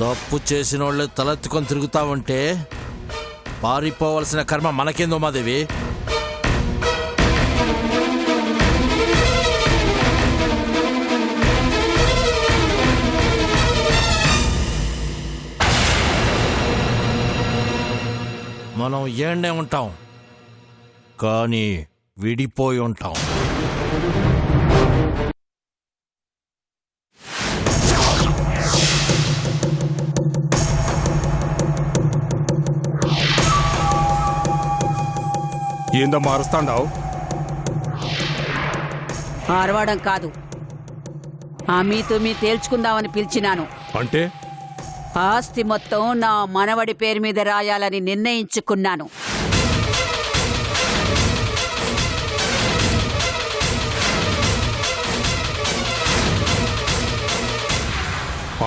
తప్పు చేసిన వాళ్ళు తలెత్తుకొని తిరుగుతా ఉంటే పారిపోవలసిన కర్మ మనకేందో మాదేవి మనం ఏండే ఉంటాం కానీ విడిపోయి ఉంటాం. ఏందమ్మా అరుస్తాండావు అరవడం కాదు. ఆ మీతో మీ తేల్చుకుందామని పిలిచినాను. అంటే? ఆస్తి మొత్తం నా మనవడి పేరు మీద రాయాలని నిర్ణయించుకున్నాను.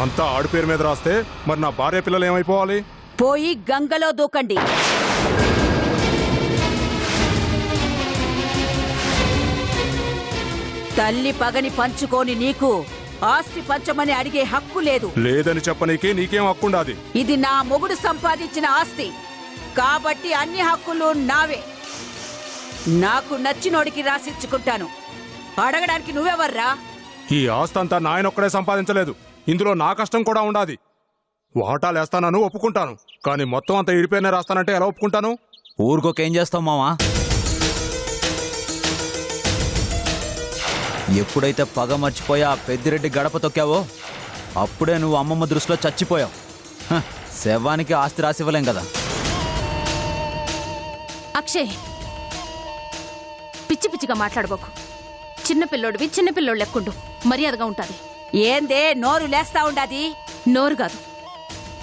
అంతా ఆడి పేరు మీద రాస్తే మరి నా భార్య పిల్లలు ఏమైపోవాలి? పోయి గంగలో దూకండి. తల్లి పగని పంచుకోని నీకు ఆస్తి పంచమని అడిగే హక్కు లేదు. లేదని చెప్పనీకి నీకేం హక్కుండాది? ఇది నా మొగుడు సంపాదించిన ఆస్తి. కాబట్టి అన్ని హక్కులు నావే. నాకు నచ్చినోడికి రాసిచ్చుకుంటాను. అడగడానికి నువ్వెవర్రా? ఈ ఆస్తి అంతా నాయనొక్కడే సంపాదించలేదు. ఇందులో నా కష్టం కూడా ఉండాది. వాటాలు వేస్తానను ఒప్పుకుంటాను. కానీ మొత్తం అంతా ఇడిపోయిన రాస్తానంటే ఎలా ఒప్పుకుంటాను? ఊరికొకేం చేస్తావు మావా ఎప్పుడైతే పగ మర్చిపోయి ఆ పెద్దిరెడ్డి గడప తొక్కావో అప్పుడే నువ్వు అమ్మమ్మ దృష్టిలో చచ్చిపోయావు. హ, శవానికి ఆస్తి రాసివ్వలేం కదా. అక్షయ్ పిచ్చి పిచ్చిగా మాట్లాడబోకు. చిన్నపిల్లోడివి చిన్నపిల్లోడు లెక్కుండు. మర్యాదగా ఉంటాది. ఏందే నోరు లేస్తా ఉండాది? నోరు కాదు.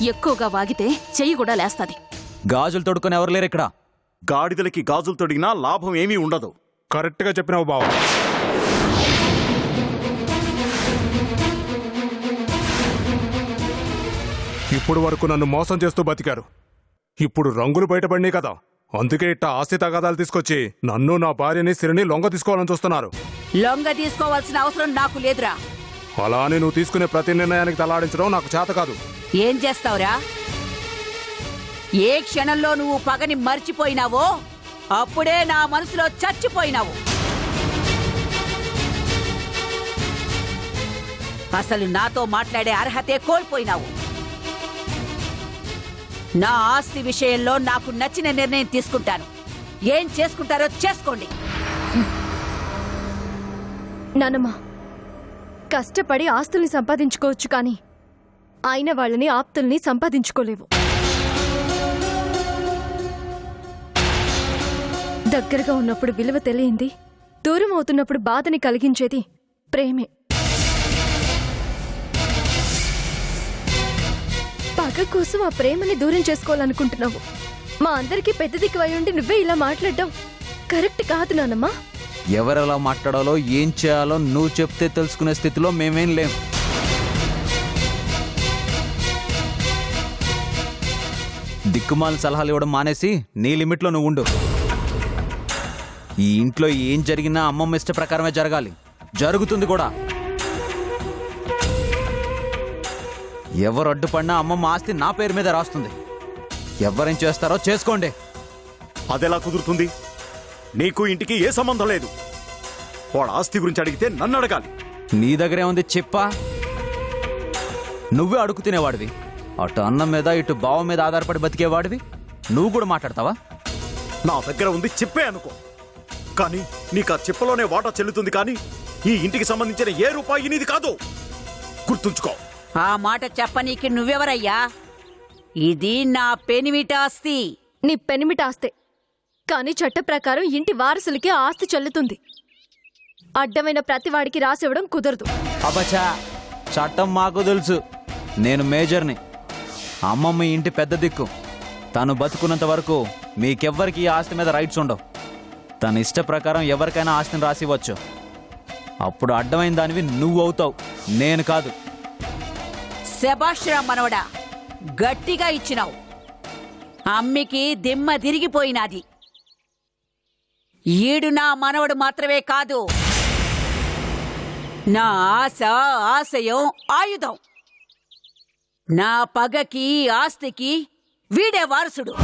ఎక్కువగా వాగితే చెయ్యి కూడా లేస్తాది. గాజులు తొడుకొని ఎవరు లేరు ఇక్కడ? గాడిదలకి గాజులు తొడిగినా లాభం ఏమీ ఉండదు. కరెక్ట్గా చెప్పినావు బావ. ఇప్పుడు వరకు నన్ను మోసం చేస్తూ బతికారు. ఇప్పుడు రంగులు బయటపడినాయి కదా. అందుకే ఇట్ట ఆస్తి తగాదాలు తీసుకొచ్చి నన్ను నా భార్యని సిరిని లొంగ తీసుకోవాలని చూస్తున్నారు. లొంగ తీసుకోవాల్సిన అవసరం నాకు లేదురా. అలా అని నువ్వు తీసుకునే ప్రతి నిర్ణయానికి తలాడించడం నాకు చేత కాదు. ఏం చేస్తావురా? ఏ క్షణంలో నువ్వు పగని మర్చిపోయినావో అప్పుడే నా మనసులో చచ్చిపోయినావు. అసలు నాతో మాట్లాడే అర్హతే కోల్పోయినావు. నా ఆస్తి విషయంలో నాకు నచ్చిన నిర్ణయం తీసుకుంటాను. ఏం చేసుకుంటారో చేసుకోండి. నానమ్మా కష్టపడి ఆస్తుల్ని సంపాదించుకోవచ్చు కానీ అయిన వాళ్ళని ఆప్తుల్ని సంపాదించుకోలేవు. దగ్గరగా ఉన్నప్పుడు విలువ తెలియంది దూరం అవుతున్నప్పుడు బాధని కలిగించేది ప్రేమే. పగ కోసం ఆ ప్రేమని దూరం చేసుకోవాలనుకుంటున్నావు. మా అందరికీ పెద్ద దిక్కు ఉండి నువ్వే ఇలా మాట్లాడడం కరెక్ట్ కాదు నానమ్మా. ఎవరెలా మాట్లాడాలో ఏం చేయాలో నువ్వు చెప్తే తెలుసుకునే స్థితిలో మేమేం లేం. దిక్కుమాల సలహాలు ఇవ్వడం మానేసి నీ లిమిట్లో నువ్వు ఉండు. ఈ ఇంట్లో ఏం జరిగినా అమ్మమ్మ ఇష్ట ప్రకారమే జరగాలి. జరుగుతుంది కూడా. ఎవరు అడ్డుపడినా అమ్మమ్మ ఆస్తి నా పేరు మీద రాస్తుంది. ఎవరేం చేస్తారో చేసుకోండి. అదెలా కుదురుతుంది? నీకు ఇంటికి ఏ సంబంధం లేదు. వాడు ఆస్తి గురించి అడిగితే నన్ను అడగాలి. నీ దగ్గరే ఉంది చెప్పా? నువ్వే అడుగు తినేవాడివి. అటు అన్నం మీద ఇటు బావ మీద ఆధారపడి బతికేవాడివి. నువ్వు కూడా మాట్లాడతావా? నా దగ్గర ఉంది చెప్పే అనుకో. కానీ నీకు ఆ చెప్పలోనే వాటా చెల్లుతుంది కానీ ఈ ఇంటికి సంబంధించిన ఏ రూపాయి నీది కాదు. గుర్తుంచుకో. ఆ మాట చెప్పనీకి నువ్వెవరయ్యా? ఇది నా పెనిమిటి ఆస్తి నీ పెనిమిట ఆస్తే కానీ చట్ట ప్రకారం ఇంటి వారసులకి ఆస్తి చెల్లుతుంది. అడ్డమైన ప్రతివాడికి రాసివ్వడం కుదరదు. అబచా చట్టం మాకు తెలుసు. నేను మేజర్ని. అమ్మమ్మ ఇంటి పెద్ద దిక్కు. తను బతుకున్నంత వరకు మీకెవ్వరికి ఈ ఆస్తి మీద రైట్స్ ఉండవు. తన ఇష్ట ప్రకారం ఎవరికైనా ఆస్తిని రాసివ్వచ్చు. అప్పుడు అడ్డమైన దానివి నువ్వు అవుతావు. నేను కాదు. శభాష్రా మనవడా గట్టిగా ఇచ్చినావు. అమ్మికి దిమ్మ తిరిగిపోయినాది. ఈడు నా మనవడు మాత్రమే కాదు నా ఆశ ఆశయం ఆయుధం. నా పగకి ఆస్తికి వీడే వారసుడు.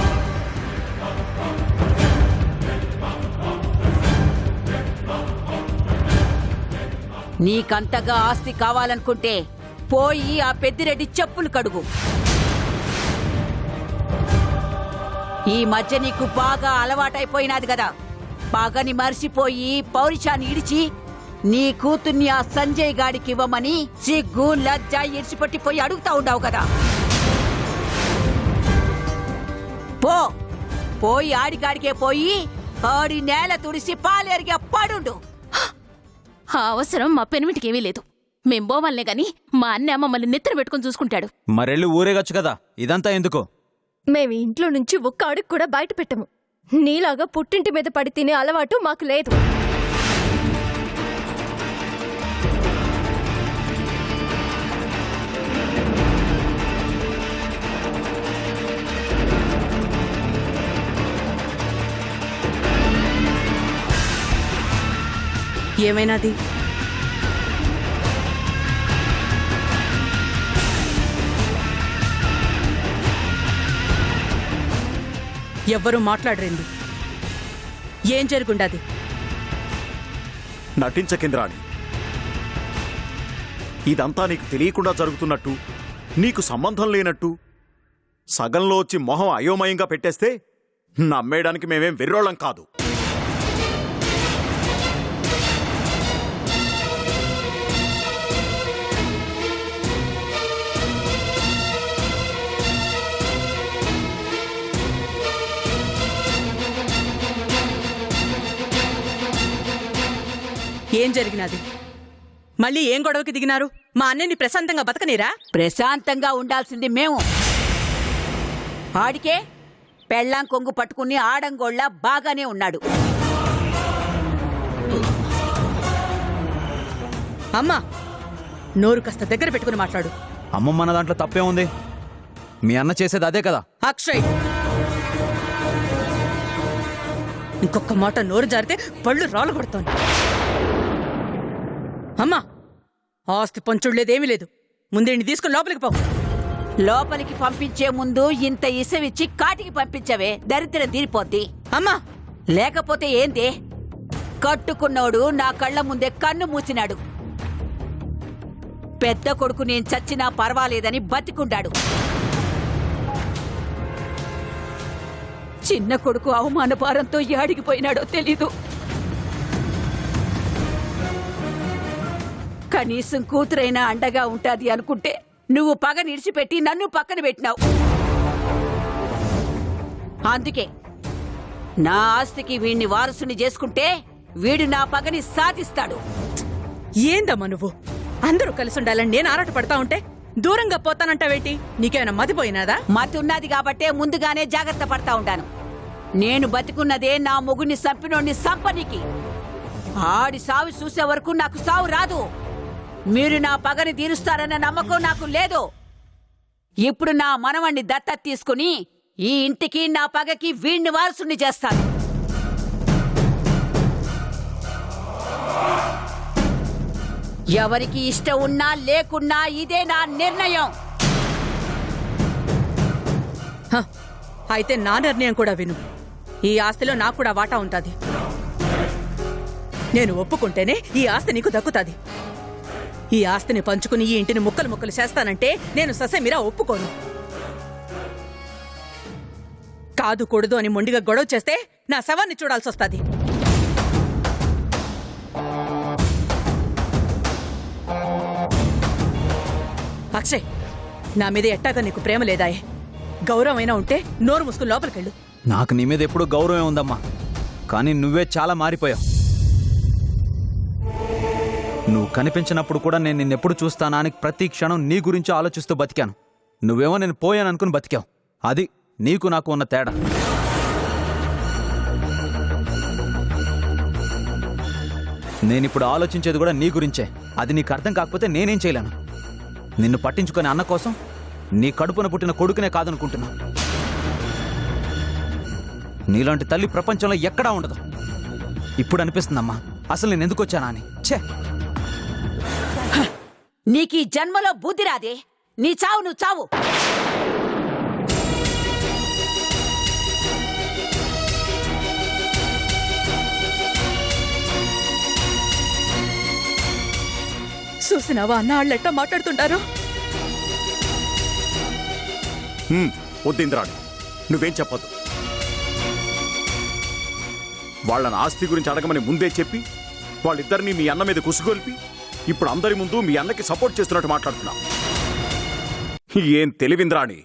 నీకంతగా ఆస్తి కావాలనుకుంటే పోయి ఆ పెద్దిరెడ్డి చెప్పులు కడుగు. ఈ మధ్య నీకు బాగా అలవాటైపోయినది కదా. బాగాని మర్చిపోయి పౌరుషాన్ని ఇడిచి నీ కూతుర్ని ఆ సంజయ్ గాడికి ఇవ్వమని సిగ్గు లజ్జ ఇడిచిపెట్టి పోయి అడుగుతా ఉండవు కదా. పో. పోయి ఆడిగాడికే పోయి ఆడి నేల తుడిసి పాలేరిగా పడుండు. అవసరం మా పెనిమిటికేమీ లేదు. మేం పోవాలనే గాని మా అన్న మమ్మల్ని నెత్తర పెట్టుకుని చూసుకుంటాడు. మరెళ్ళి ఊరేగచ్చు కదా? ఇదంతా ఎందుకు? మేము ఇంట్లో నుంచి ఒక్క అడుగు కూడా బయట పెట్టము. నీలాగా పుట్టింటి మీద పడి తినే అలవాటు మాకు లేదు. ఏమైనాది ఎవ్వరూ మాట్లాడరండి ఏం జరుగుండది? నటించకేంద్రాణి ఇదంతా నీకు తెలియకుండా జరుగుతున్నట్టు నీకు సంబంధం లేనట్టు సగంలో వచ్చి మొహం అయోమయంగా పెట్టేస్తే నమ్మేయడానికి మేమేం వెర్రోళ్ళం కాదు. ఏం జరిగినది? మళ్ళీ ఏం గొడవకి దిగినారు? మా అన్నని ప్రశాంతంగా బతకనీరా? ప్రశాంతంగా ఉండాల్సింది మేము. ఆడికే పెళ్ళాం కొంగు పట్టుకుని ఆడంగోళ్ళ బాగానే ఉన్నాడు. అమ్మా నోరు కాస్త దగ్గర పెట్టుకుని మాట్లాడు. అమ్మమ్మ అన్న దాంట్లో తప్పే ఉంది. మీ అన్న చేసేది అదే కదా? అక్షయ్! ఇంకొక మాట నోరు జారితే పళ్ళు రాళ్ళు కొడతాను అమ్మా! ఆస్తి పంచుడులేదేమీ లేదు. ముందేంటి తీసుకుని లోపలికి పో. లోపలికి పంపించే ముందు ఇంత ఇసవిచ్చి కాటికి పంపించవే. దరిద్రం తీరిపోద్ది. అమ్మా! లేకపోతే ఏంది కట్టుకున్నోడు నా కళ్ళ ముందే కన్ను మూసినాడు. పెద్ద కొడుకు నేను చచ్చినా పర్వాలేదని బతికుండాడు. చిన్న కొడుకు అవమాన భారంతో యాడిగిపోయినాడో తెలీదు. కనీసం కూతురైనా అండగా ఉంటాది అనుకుంటే నువ్వు పగ నిడిచిపెట్టి నన్ను పక్కన పెట్టినావు. అందుకే నా ఆస్తికి వీణ్ణి వారసుని చేసుకుంటే వీడు నా పగని సాధిస్తాడు. ఏందమ్మా నువ్వు? అందరూ కలిసి ఉండాలని నేను ఆరాట పడతా ఉంటే దూరంగా పోతానంటావేంటి? నీకేమైనా మతిపోయినాదా మతున్నది కాబట్టే ముందుగానే జాగ్రత్త పడతా ఉంటాను. నేను బతికున్నదే నా మొగుని సంపినోడిని సంపనికి. ఆడి సావు చూసే వరకు నాకు సావు రాదు. మీరు నా పగని తీరుస్తారన్న నమ్మకం నాకు లేదు. ఇప్పుడు నా మనవణ్ణి దత్తత తీసుకుని ఈ ఇంటికి నా పగకి వీణ్ణి వారసుని చేస్తాను. ఎవరికి ఇష్టం ఉన్నా లేకున్నా ఇదే నా నిర్ణయం. హ, అయితే నా నిర్ణయం కూడా విను. ఈ ఆస్తిలో నాకు కూడా వాటా ఉంటుంది. నేను ఒప్పుకుంటేనే ఈ ఆస్తి నీకు దక్కుతుంది. ఈ ఆస్తిని పంచుకుని ఈ ఇంటిని ముక్కలు ముక్కలు చేస్తానంటే నేను ససేమిరా ఒప్పుకోను. కాదు కూడదు అని మొండిగా గొడవ చేస్తే నా శవాన్ని చూడాల్సి వస్తుంది. అక్షయ్ నా మీద ఎట్టాగా నీకు ప్రేమ లేదాయే? గౌరవమైనా ఉంటే నోరు మూసుకుని లోపలికెళ్ళు. నాకు నీ మీద ఎప్పుడూ గౌరవం ఉందమ్మా. కానీ నువ్వే చాలా మారిపోయావు. నువ్వు కనిపించినప్పుడు కూడా నేను నిన్నెప్పుడు చూస్తానా అని ప్రతి క్షణం నీ గురించి ఆలోచిస్తూ బతికాను. నువ్వేమో నేను పోయాను అనుకుని బతికావు. అది నీకు నాకు ఉన్న తేడా. నేనిప్పుడు ఆలోచించేది కూడా నీ గురించే. అది నీకు అర్థం కాకపోతే నేనేం చేయలేను. నిన్ను పట్టించుకునే అన్న కోసం నీ కడుపున పుట్టిన కొడుకునే కాదనుకుంటున్నా. నీలాంటి తల్లి ప్రపంచంలో ఎక్కడా ఉండదు. ఇప్పుడు అనిపిస్తుందమ్మా అసలు నేను ఎందుకు వచ్చానా అని? ఛే! నీకీ జన్మలో బుద్ధి రాదే. నీ చావు నువ్వు చావు. చూసినావా అన్న వాళ్ళెట్టా మాట్లాడుతుంటారు? హ్మ్, వద్దు ఇంద్రాణి నువ్వేం చెప్పొద్దు. వాళ్ళని ఆస్తి గురించి అడగమని ముందే చెప్పి వాళ్ళిద్దరిని మీ అన్న మీద కుసుగొల్పి ఇప్పుడు అందరి ముందు మీ అన్నకి సపోర్ట్ చేస్తున్నట్టు మాట్లాడుతున్నా. ఏం తెలివింద్రాణి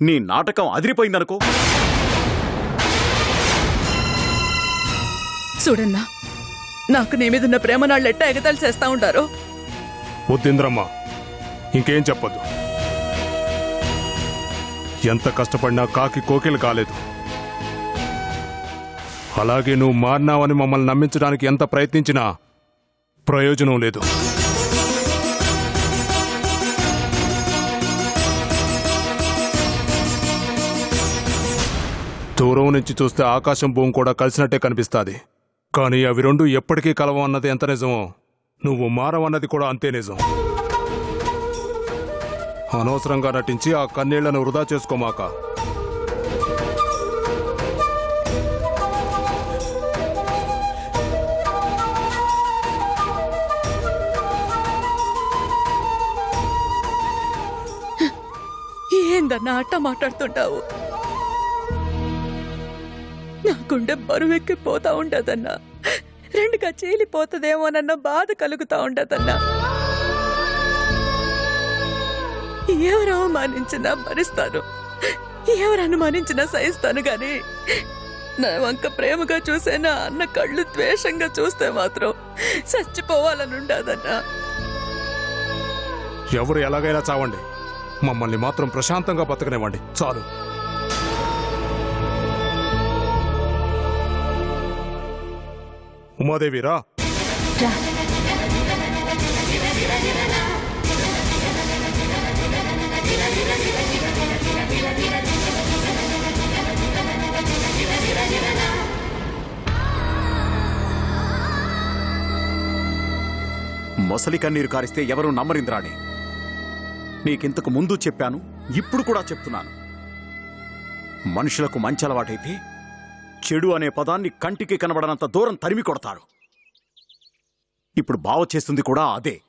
నీ నాటకం అదిరిపోయిందనుకో. చూడన్నా నాకు నీ మీద ఉన్న ప్రేమ నాళ్ళు ఎట్టా ఎగతాలు చేస్తా ఉంటారు వద్దింద్రమ్మ ఇంకేం చెప్పొద్దు. ఎంత కష్టపడినా కాకి కోకిలు కాలేదు. అలాగే నువ్వు మారినావని మమ్మల్ని నమ్మించడానికి ఎంత ప్రయత్నించినా ప్రయోజనం లేదు. దూరం నుంచి చూస్తే ఆకాశం భూమి కూడా కలిసినట్టే కనిపిస్తుంది. కానీ అవి రెండు ఎప్పటికీ కలవం అన్నది ఎంత నిజమో నువ్వు మారవన్నది కూడా అంతే నిజం. అనవసరంగా నటించి ఆ కన్నీళ్ళను వృధా చేసుకోమాక. ఏందన్నా అట్ట మాట్లాడుతుంటావు? నా గుండె బరువెక్కిపోతా ఉండదన్నా. రెండుగా చీలిపోతుందేమోనన్న బాధ కలుగుతా ఉండదన్నా. ఎవరు అవమానించినా భరిస్తాను. ఎవరు అనుమానించినా సహిస్తాను గాని నా వంక ప్రేమగా చూసేనా అన్న కళ్ళు ద్వేషంగా చూస్తే మాత్రం చచ్చిపోవాలని ఉండదన్నా. ఎవరు ఎలాగైనా చావండి. మమ్మల్ని మాత్రం ప్రశాంతంగా బతకనివ్వండి. చాలు. ఉమాదేవి రా. మొసలి కన్నీరు కారిస్తే ఎవరు నమ్మరింద్రాణి. నీకింతకు ముందు చెప్పాను ఇప్పుడు కూడా చెప్తున్నాను. మనుషులకు మంచి అలవాటైతే చెడు అనే పదాన్ని కంటికి కనబడనంత దూరం తరిమి కొడతారు. ఇప్పుడు బావ చేస్తుంది కూడా అదే.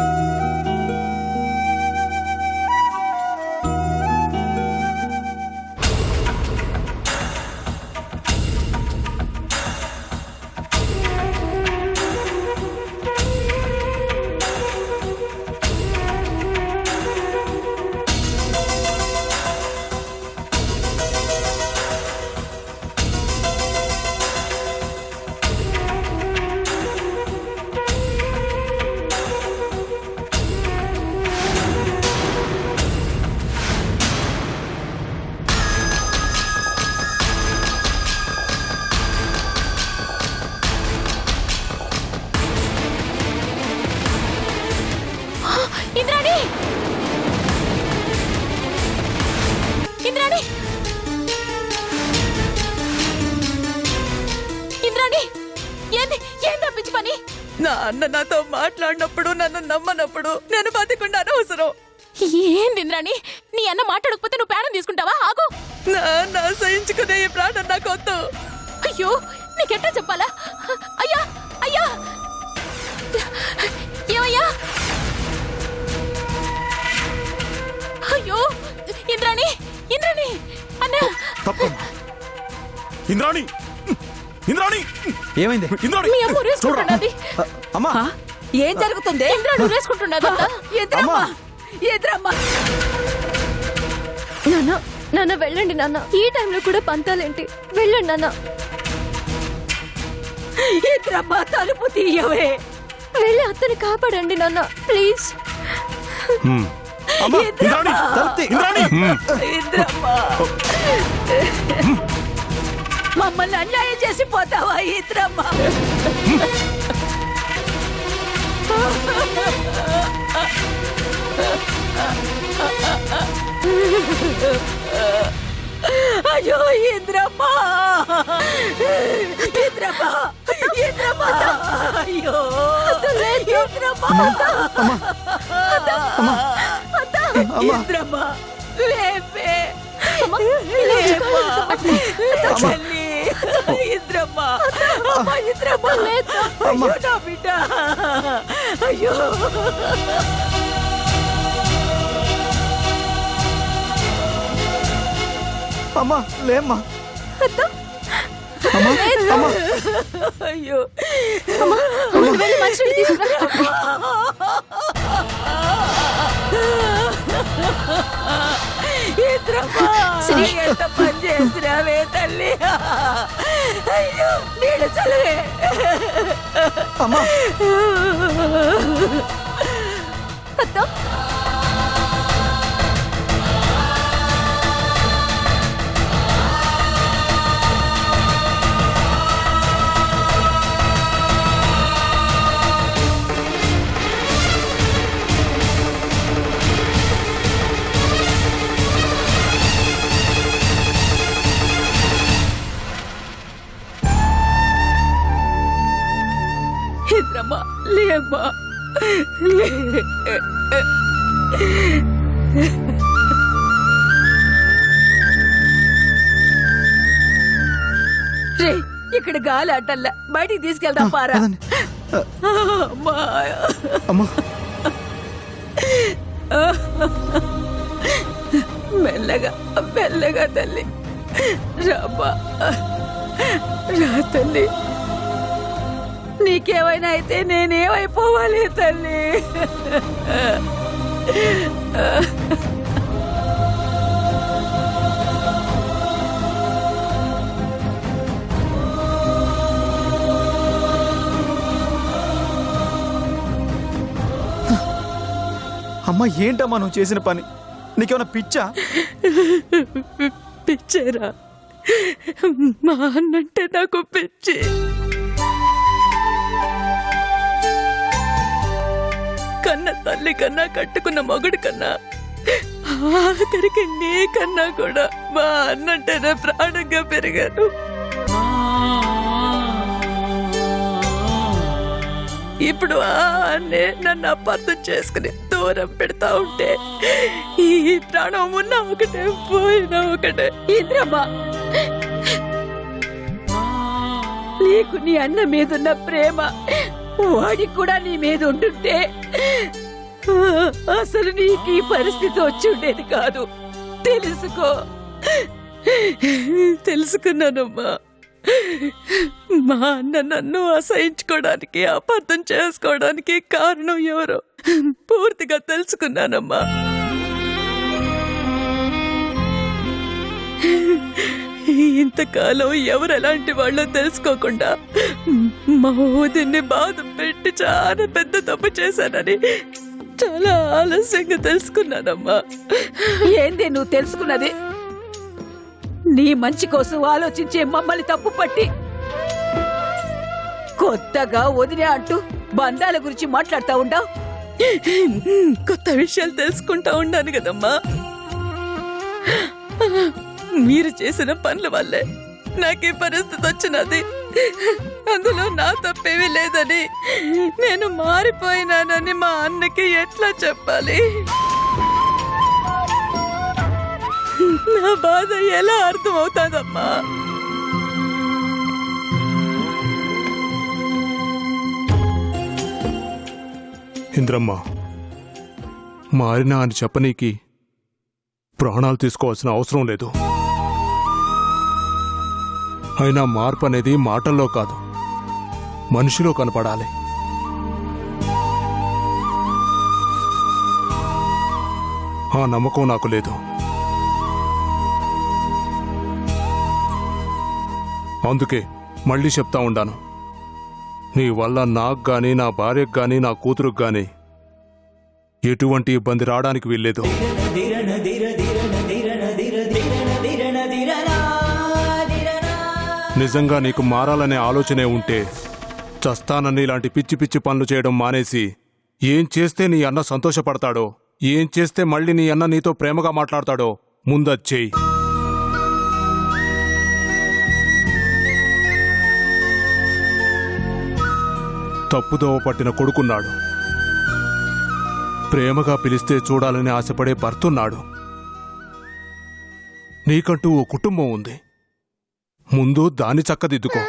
ఇంద్రాణి నా అన్న నాతో మాట్లాడినప్పుడు నన్ను నమ్మనప్పుడు నేను బతికుండా అనవసరం. ఏంది ఇంద్రాణి? నీ అన్న మాట్లాడకపోతే నువ్వు ప్రాణం తీసుకుంటావా? ఆగు. నా సహించుకునే ఈ ప్రాణం నాకొద్దు అయ్యో నీకెట్టా చెప్పాలా? అయ్యా అయ్యా. ఏమయ్యా? అయ్యో ఇంద్రాణి ఇంద్రాణి అన్న. ఇంద్రాణి! ఇంద్రాణి! ఏమైంది? ఇంద్రాణి! మీ అమ్మ అ- అమ్మా! ఏం జరుగుతుంది? నువ్వు వేసుకుంటున్నావు ఇంద్రమ్మ ఇంద్రమ్మ నాన్న నాన్న వెళ్ళండి నాన్న. ఈ టైంలో కూడా పంతాలేంటి? వెళ్ళండి నాన్న. ఇంద్రమ్మ తలుపు తీయవే. వెళ్ళి అత్తని కాపాడండి నాన్న. ప్లీజ్. హ్మ్. ఇంద్రమ్మ ఇంద్రాణి! ఇంద్రమ్మ మమ్మల్ని అన్యాయం చేసి పోతావా ఇంద్రమ్మ అయ్యో ఇంద్రమ్మ ఇంద్రమ్మ ఇంద్రమ్మ అయ్యో! ఇంద్రమ్మ ఇంద్రమ్మ లేపే లేపా. ఇంద్రమ్మ అమ్మ ఇంద్రమ్మ అయ్యో నా బిడ్డ అయ్యో అమ్మా లేమ్మా అయ్యో వెళ్ళి మంచినీళ్ళు తీసుకురా ఇంద్రమ్మ ఎంత పని చేసినావే నీళ్ళు చదివే అమ్మా. అత్త. లేమ్మా లే రే ఇక్కడ గాలి అట్టల్లా బయటికి తీసుకెళ్దాం పారా. అమ్మా. అమ్మా. మెల్లగా మెల్లగా తల్లి. రామ్మా రా తల్లి. నీకేమైనా అయితే నేనేమైపోవాలి తల్లి. అమ్మా ఏంటమ్మా నువ్వు చేసిన పని? నీకేమైనా పిచ్చా? పిచ్చేరా. మా అన్నంటే నాకు పిచ్చి. కన్న తల్లి కన్నా కట్టుకున్న మొగుడు కన్నా ఆఖరికి నీ కన్నా కూడా మా అన్నంటేనే ప్రాణంగా పెరిగాను. ఇప్పుడు ఆ అన్నే నన్ను అపార్థం చేసుకుని దూరం పెడతా ఉంటే ఈ ప్రాణం ఉన్న ఒకటే పోయినా ఒకటే. ఇంద్రమ్మా నీకు నీ అన్న మీదున్న ప్రేమ వాడికి కూడా నీ మీద ఉంటుంటే అసలు నీకు ఈ పరిస్థితి వచ్చి ఉండేది కాదు. తెలుసుకో. తెలుసుకున్నానమ్మా. మా అన్న నన్ను అసహించుకోవడానికి అపార్థం చేసుకోవడానికి కారణం ఎవరో పూర్తిగా తెలుసుకున్నానమ్మా. ఇంతకాలం ఎవరు ఎలాంటి వాళ్ళో తెలుసుకోకుండా మా ఊదిని బాధ పెట్టి చాలా పెద్ద తప్పు చేశానని చాలా ఆలస్యంగా తెలుసుకున్నానమ్మా. ఏంది నువ్వు తెలుసుకున్నది? నీ మంచి కోసం ఆలోచించే మమ్మల్ని తప్పు పట్టి కొత్తగా వదిలే అంటూ బంధాల గురించి మాట్లాడుతా ఉండవు? కొత్త విషయాలు తెలుసుకుంటా ఉన్నాను కదమ్మా. మీరు చేసిన పనుల వల్లే నాకు పరిస్థితి వచ్చినది. అందులో నా తప్పేమీ లేదని నేను మారిపోయినానని మా అన్నకి ఎట్లా చెప్పాలి? నా బాధ ఎలా అర్థమవుతాదమ్మా? ఇంద్రమ్మ మారినా అని చెప్పనీకి ప్రాణాలు తీసుకోవాల్సిన అవసరం లేదు. అయినా మార్పు అనేది మాటల్లో కాదు. మనిషిలో కనపడాలి. ఆ నమ్మకం నాకు లేదు. అందుకే మళ్ళీ చెప్తా ఉండాను. నీ వల్ల నాకు కానీ నా భార్యకు కానీ నా కూతురుకు కానీ ఎటువంటి ఇబ్బంది రావడానికి వీల్లేదు. నిజంగా నీకు మారాలనే ఆలోచనే ఉంటే చస్తానని ఇలాంటి పిచ్చి పిచ్చి పనులు చేయడం మానేసి ఏం చేస్తే నీ అన్న సంతోషపడతాడో ఏం చేస్తే మళ్ళీ నీ అన్న నీతో ప్రేమగా మాట్లాడతాడో ముందచ్చేయి తప్పుదోవ పట్టిన కొడుకున్నాడు. ప్రేమగా పిలిస్తే చూడాలని ఆశపడే భర్తున్నాడు నీకంటూ ఓ కుటుంబం ఉంది. ముందు దాన్ని చక్కదిద్దుకో.